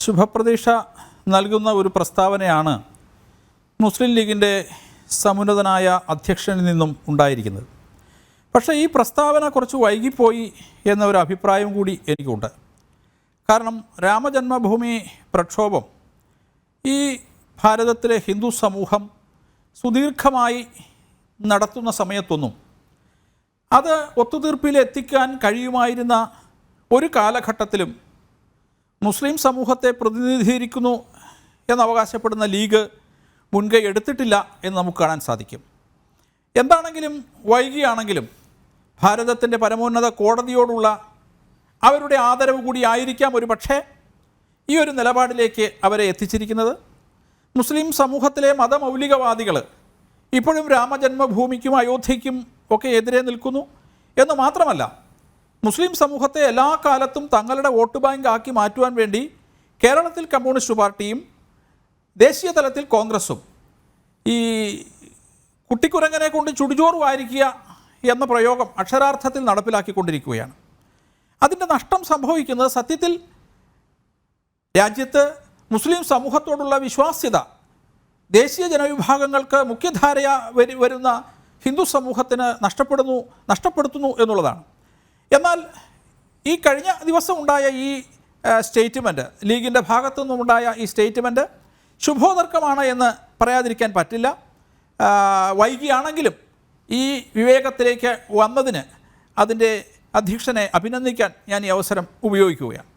ശുഭപ്രതീക്ഷ നൽകുന്ന ഒരു പ്രസ്താവനയാണ് മുസ്ലിം ലീഗിന്റെ സമുന്നതനായ അധ്യക്ഷനിൽ നിന്നും ഉണ്ടായിരിക്കുന്നത്. പക്ഷേ ഈ പ്രസ്താവന കുറച്ച് വൈകിപ്പോയി എന്ന ഒരു അഭിപ്രായം കൂടി എനിക്കുണ്ട്. കാരണം രാമജന്മഭൂമി പ്രക്ഷോഭം ഈ ഭാരതത്തിലെ ഹിന്ദു സമൂഹം സുദീർഘമായി നടത്തുന്ന സമയത്തൊന്നും അത് ഒത്തുതീർപ്പിലെത്തിക്കാൻ കഴിയുമായിരുന്ന ഒരു കാലഘട്ടത്തിലും മുസ്ലിം സമൂഹത്തെ പ്രതിനിധീകരിക്കുന്നു എന്നവകാശപ്പെടുന്ന ലീഗ് മുൻകൈ എടുത്തിട്ടില്ല എന്ന് നമുക്ക് കാണാൻ സാധിക്കും. എന്താണെങ്കിലും വൈകിയാണെങ്കിലും ഭാരതത്തിന്റെ പരമോന്നത കോടതിയോടുള്ള അവരുടെ ആദരവ് കൂടി ആയിരിക്കാം ഒരു പക്ഷേ ഈ ഒരു നിലപാടിലേക്ക് അവരെ എത്തിച്ചിരിക്കുന്നത്. മുസ്ലിം സമൂഹത്തിലെ മതമൗലികവാദികൾ ഇപ്പോഴും രാമജന്മഭൂമിക്കും അയോധ്യയ്ക്കും ഒക്കെ എതിരെ നിൽക്കുന്നു എന്ന് മാത്രമല്ല മുസ്ലിം സമൂഹത്തെ എല്ലാ കാലത്തും തങ്ങളുടെ വോട്ട് ബാങ്ക് ആക്കി മാറ്റുവാൻ വേണ്ടി കേരളത്തിൽ കമ്മ്യൂണിസ്റ്റ് പാർട്ടിയും ദേശീയ തലത്തിൽ കോൺഗ്രസും ഈ കുട്ടിക്കുരങ്ങനെ കൊണ്ട് ചുടിചോറ് വാരിക്കുക എന്ന പ്രയോഗം അക്ഷരാർത്ഥത്തിൽ നടപ്പിലാക്കിക്കൊണ്ടിരിക്കുകയാണ്. അതിന്റെ നഷ്ടം സംഭവിക്കുന്നത് സത്യത്തിൽ രാജ്യത്ത് മുസ്ലിം സമൂഹത്തോടുള്ള വിശ്വാസ്യത ദേശീയ ജനവിഭാഗങ്ങൾക്ക് മുഖ്യധാരയ വരുന്ന ഹിന്ദു സമൂഹത്തിന് നഷ്ടപ്പെടുന്നു നഷ്ടപ്പെടുത്തുന്നു എന്നുള്ളതാണ്. എന്നാൽ ഈ കഴിഞ്ഞ ദിവസം ഉണ്ടായ ഈ സ്റ്റേറ്റ്മെന്റ് ലീഗിന്റെ ഭാഗത്തു നിന്നുണ്ടായ ഈ സ്റ്റേറ്റ്മെന്റ് ശുഭോതർക്കമാണ് എന്ന് പറയാതിരിക്കാൻ പറ്റില്ല. വൈകിയാണെങ്കിലും ഈ വിവേകത്തിലേക്ക് വന്നതിന് അതിന്റെ അധ്യക്ഷനെ അഭിനന്ദിക്കാൻ ഞാൻ ഈ അവസരം ഉപയോഗിക്കുകയാണ്.